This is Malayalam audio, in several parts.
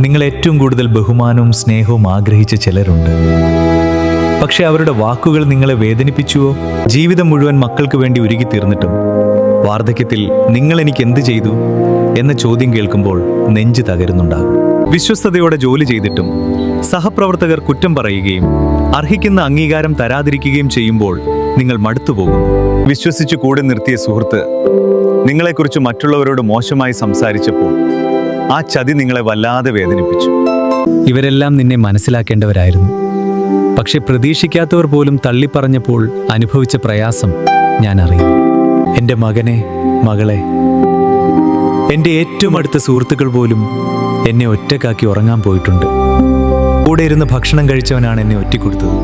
നിങ്ങൾ ഏറ്റവും കൂടുതൽ ബഹുമാനവും സ്നേഹവും ആഗ്രഹിച്ച ചിലരുണ്ട്. പക്ഷെ അവരുടെ വാക്കുകൾ നിങ്ങളെ വേദനിപ്പിച്ചുവോ? ജീവിതം മുഴുവൻ മക്കൾക്ക് വേണ്ടി ഒരുക്കി തീർന്നിട്ടും വാർദ്ധക്യത്തിൽ നിങ്ങൾ എനിക്ക് എന്ത് ചെയ്തു? എന്ന ചോദ്യം കേൾക്കുമ്പോൾ നെഞ്ച് തകരുന്നുണ്ടാകും. വിശ്വസ്തയോടെ ജോലി ചെയ്തിട്ടും സഹപ്രവർത്തകർ കുറ്റം പറയുകയും അർഹിക്കുന്ന അംഗീകാരം തരാതിരിക്കുകയും ചെയ്യുമ്പോൾ നിങ്ങൾ മടുത്തുപോകുന്നു വിശ്വസിച്ച് കൂടെ നിർത്തിയ സുഹൃത്ത് നിങ്ങളെക്കുറിച്ച് മറ്റുള്ളവരോട് മോശമായി സംസാരിച്ചപ്പോൾ ആ ചതി നിങ്ങളെ വല്ലാതെ വേദനിപ്പിച്ചു. ഇവരെല്ലാം നിന്നെ മനസ്സിലാക്കേണ്ടവരായിരുന്നു. പക്ഷെ പ്രതീക്ഷിക്കാത്തവർ പോലും തള്ളിപ്പറഞ്ഞപ്പോൾ അനുഭവിച്ച പ്രയാസം ഞാൻ അറിയും എന്റെ മകനെ മകളെ എന്റെ ഏറ്റവും അടുത്ത സുഹൃത്തുക്കൾ പോലും എന്നെ ഒറ്റക്കാക്കി ഉറങ്ങാൻ പോയിട്ടുണ്ട്. കൂടെ ഇരുന്ന് ഭക്ഷണം കഴിച്ചവനാണ് എന്നെ ഒറ്റിക്കൊടുത്തത്.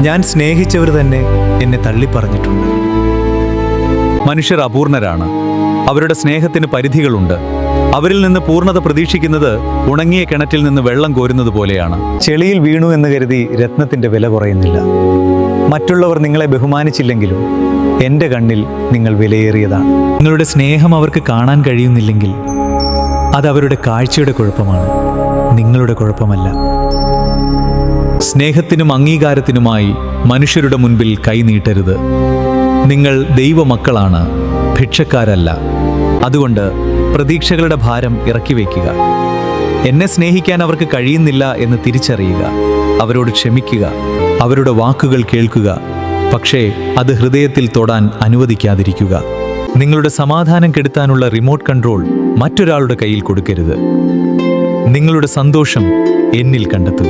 ഞാൻ സ്നേഹിച്ചവർ തന്നെ എന്നെ തള്ളിപ്പറഞ്ഞിട്ടുണ്ട്. മനുഷ്യർ അപൂർണരാണ്. അവരുടെ സ്നേഹത്തിന് പരിധികളുണ്ട്. അവരിൽ നിന്ന് പൂർണത പ്രതീക്ഷിക്കുന്നത് ഉണങ്ങിയ കിണറ്റിൽ നിന്ന് വെള്ളം കോരുന്നത് പോലെയാണ്. ചെളിയിൽ വീണു എന്ന് കരുതി രത്നത്തിന്റെ വില കുറയുന്നില്ല. മറ്റുള്ളവർ നിങ്ങളെ ബഹുമാനിച്ചില്ലെങ്കിലും എന്റെ കണ്ണിൽ നിങ്ങൾ വിലയേറിയതാണ്. നിങ്ങളുടെ സ്നേഹം അവർക്ക് കാണാൻ കഴിയുന്നില്ലെങ്കിൽ അത് അവരുടെ കാഴ്ചയുടെ കുഴപ്പമാണ്. നിങ്ങളുടെ കുഴപ്പമല്ല. സ്നേഹത്തിനും അംഗീകാരത്തിനുമായി മനുഷ്യരുടെ മുൻപിൽ കൈനീട്ടരുത് നിങ്ങൾ ദൈവമക്കളാണ് ഭിക്ഷക്കാരല്ല. അതുകൊണ്ട് പ്രതീക്ഷകളുടെ ഭാരം ഇറക്കി വയ്ക്കുക. എന്നെ സ്നേഹിക്കാൻ അവർക്ക് കഴിയുന്നില്ല എന്ന് തിരിച്ചറിയുക. അവരോട് ക്ഷമിക്കുക. അവരുടെ വാക്കുകൾ കേൾക്കുക. പക്ഷേ അത് ഹൃദയത്തിൽ തൊടാൻ അനുവദിക്കാതിരിക്കുക. നിങ്ങളുടെ സമാധാനം കെടുത്താനുള്ള റിമോട്ട് കൺട്രോൾ മറ്റൊരാളുടെ കയ്യിൽ കൊടുക്കരുത്. നിങ്ങളുടെ സന്തോഷം എന്നിൽ കണ്ടെത്തുക.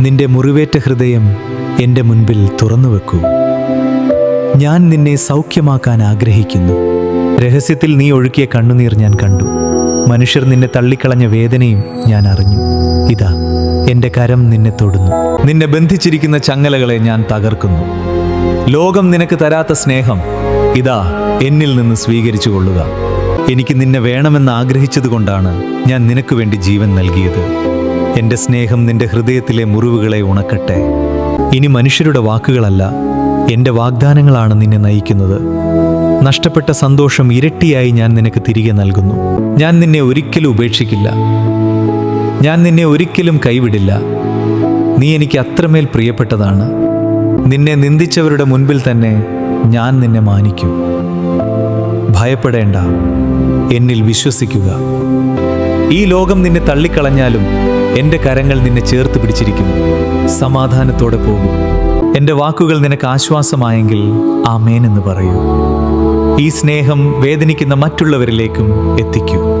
നിന്റെ മുറിവേറ്റ ഹൃദയം എന്റെ മുൻപിൽ തുറന്നു വെക്കൂ. ഞാൻ നിന്നെ സൗഖ്യമാക്കാൻ ആഗ്രഹിക്കുന്നു. രഹസ്യത്തിൽ നീ ഒഴുക്കിയ കണ്ണുനീർ ഞാൻ കണ്ടു. മനുഷ്യർ നിന്നെ തള്ളിക്കളഞ്ഞ വേദനയും ഞാൻ അറിഞ്ഞു. ഇതാ എന്റെ കരം നിന്നെ തൊടുന്നു. നിന്നെ ബന്ധിച്ചിരിക്കുന്ന ചങ്ങലകളെ ഞാൻ തകർക്കുന്നു. ലോകം നിനക്ക് തരാത്ത സ്നേഹം ഇതാ എന്നിൽ നിന്ന് സ്വീകരിച്ചു കൊള്ളുക. എനിക്ക് നിന്നെ വേണമെന്ന് ആഗ്രഹിച്ചതുകൊണ്ടാണ് ഞാൻ നിനക്ക് വേണ്ടി ജീവൻ നൽകിയത്. എന്റെ സ്നേഹം നിന്റെ ഹൃദയത്തിലെ മുറിവുകളെ ഉണക്കട്ടെ. ഇനി മനുഷ്യരുടെ വാക്കുകളല്ല എന്റെ വാഗ്ദാനങ്ങളാണ് നിന്നെ നയിക്കുന്നത്. നഷ്ടപ്പെട്ട സന്തോഷം ഇരട്ടിയായി ഞാൻ നിനക്ക് തിരികെ നൽകുന്നു. ഞാൻ നിന്നെ ഒരിക്കലും ഉപേക്ഷിക്കില്ല. ഞാൻ നിന്നെ ഒരിക്കലും കൈവിടില്ല. നീ എനിക്ക് അത്രമേൽ പ്രിയപ്പെട്ടതാണ്. നിന്നെ നിന്ദിച്ചവരുടെ മുൻപിൽ തന്നെ ഞാൻ നിന്നെ മാനിക്കും. ഭയപ്പെടേണ്ട. എന്നിൽ വിശ്വസിക്കുക. ഈ ലോകം നിന്നെ തള്ളിക്കളഞ്ഞാലും എന്റെ കരങ്ങൾ നിന്നെ ചേർത്ത് പിടിച്ചിരിക്കുന്നു. സമാധാനത്തോടെ പോകൂ. എന്റെ വാക്കുകൾ നിനക്ക് ആശ്വാസമായെങ്കിൽ ആമേൻ എന്ന് പറയൂ. ഈ സ്നേഹം വേദനിക്കുന്ന മറ്റുള്ളവരിലേക്കും എത്തിക്കൂ.